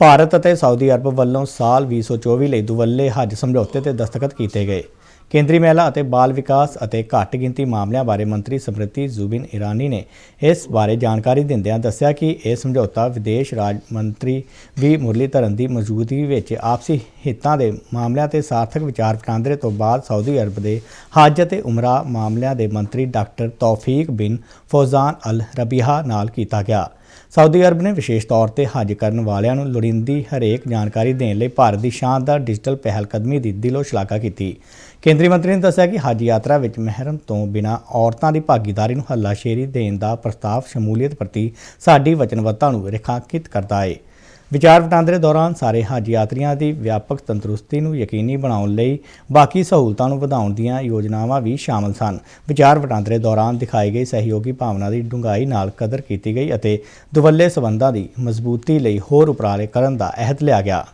ਭਾਰਤ ਅਤੇ Saudi Arab ਵੱਲੋਂ ਸਾਲ 2024 ਲਈ ਦੁਵੱਲੇ ਹੱਜ ਸਮਝੌਤੇ ਤੇ ਦਸਤਖਤ ਕੀਤੇ ਗਏ। ਕੇਂਦਰੀ ਮਹਿਲਾ ਅਤੇ ਬਾਲ ਵਿਕਾਸ ਅਤੇ ਘੱਟ ਗਿਣਤੀ ਮਾਮਲਿਆਂ ਬਾਰੇ ਮੰਤਰੀ ਸਮ੍ਰਿਤੀ ਜ਼ੁਬਿਨ ਇਰਾਨੀ ਨੇ ਇਸ ਬਾਰੇ ਜਾਣਕਾਰੀ ਦਿੰਦਿਆਂ ਦੱਸਿਆ ਕਿ ਇਹ ਸਮਝੌਤਾ ਵਿਦੇਸ਼ ਰਾਜ ਮੰਤਰੀ ਵੀ ਮੁਰਲੀਧਰਨ ਦੀ ਮੌਜੂਦਗੀ ਵਿੱਚ ਆਪਸੀ ਹਿੱਤਾਂ ਦੇ ਮਾਮਲਿਆਂ ਤੇ ਸਾਰਥਕ ਵਿਚਾਰ ਵਟਾਂਦਰੇ ਤੋਂ ਬਾਅਦ ਸਾਊਦੀ ਅਰਬ ਦੇ ਹੱਜ ਅਤੇ ਉਮਰਾ ਮਾਮਲਿਆਂ ਦੇ ਮੰਤਰੀ ਡਾਕਟਰ ਤੌਫੀਕ ਬਿਨ ਫੌਜ਼ਾਨ ਅਲ ਰਬੀਹਾ ਨਾਲ ਕੀਤਾ ਗਿਆ। ਸਾਊਦੀ ਅਰਬ ਨੇ ਵਿਸ਼ੇਸ਼ ਤੌਰ ਤੇ ਹੱਜ ਕਰਨ ਵਾਲਿਆਂ ਨੂੰ ਲੋੜੀਂਦੀ ਹਰੇਕ ਜਾਣਕਾਰੀ ਦੇਣ ਲਈ ਭਾਰਤ ਦੀ ਸ਼ਾਨਦਾਰ ਡਿਜੀਟਲ ਪਹਿਲਕਦਮੀ ਦੀ ਦਿਲੋਂ ਸ਼ਲਾਘਾ ਕੀਤੀ। ਕੇਂਦਰੀ ਮੰਤਰੀ ਨੇ ਦੱਸਿਆ ਕਿ ਹੱਜ ਯਾਤਰਾ ਵਿੱਚ ਮਹਿਰਮ ਤੋਂ ਬਿਨਾਂ ਔਰਤਾਂ ਦੀ ਭਾਗੀਦਾਰੀ ਨੂੰ ਹੱਲਾਸ਼ੇਰੀ ਦੇਣ ਦਾ ਪ੍ਰਸਤਾਵ ਸ਼ਮੂਲੀਅਤ ਪ੍ਰਤੀ ਸਾਡੀ ਵਚਨਬੱਧਤਾ ਨੂੰ ਰੇਖਾਂਕਿਤ ਕਰਦਾ ਹੈ ਵਿਚਾਰ ਵਟਾਂਦਰੇ ਦੌਰਾਨ ਸਾਰੇ ਹੱਜ ਯਾਤਰੀਆਂ ਦੀ ਵਿਆਪਕ ਤੰਦਰੁਸਤੀ ਨੂੰ ਯਕੀਨੀ ਬਣਾਉਣ ਲਈ ਬਾਕੀ ਸਹੂਲਤਾਂ ਨੂੰ ਵਧਾਉਣ ਦੀਆਂ ਯੋਜਨਾਵਾਂ ਵੀ ਸ਼ਾਮਲ ਸਨ। ਵਿਚਾਰ ਵਟਾਂਦਰੇ ਦੌਰਾਨ ਦਿਖਾਈ ਗਈ ਸਹਿਯੋਗੀ ਭਾਵਨਾ ਦੀ ਡੂੰਘਾਈ ਨਾਲ ਕਦਰ ਕੀਤੀ ਗਈ ਅਤੇ ਦੁਵੱਲੇ ਸਬੰਧਾਂ ਦੀ ਮਜ਼ਬੂਤੀ ਲਈ ਹੋਰ ਉਪਰਾਲੇ ਕਰਨ ਦਾ ਅਹਿਦ ਲਿਆ ਗਿਆ।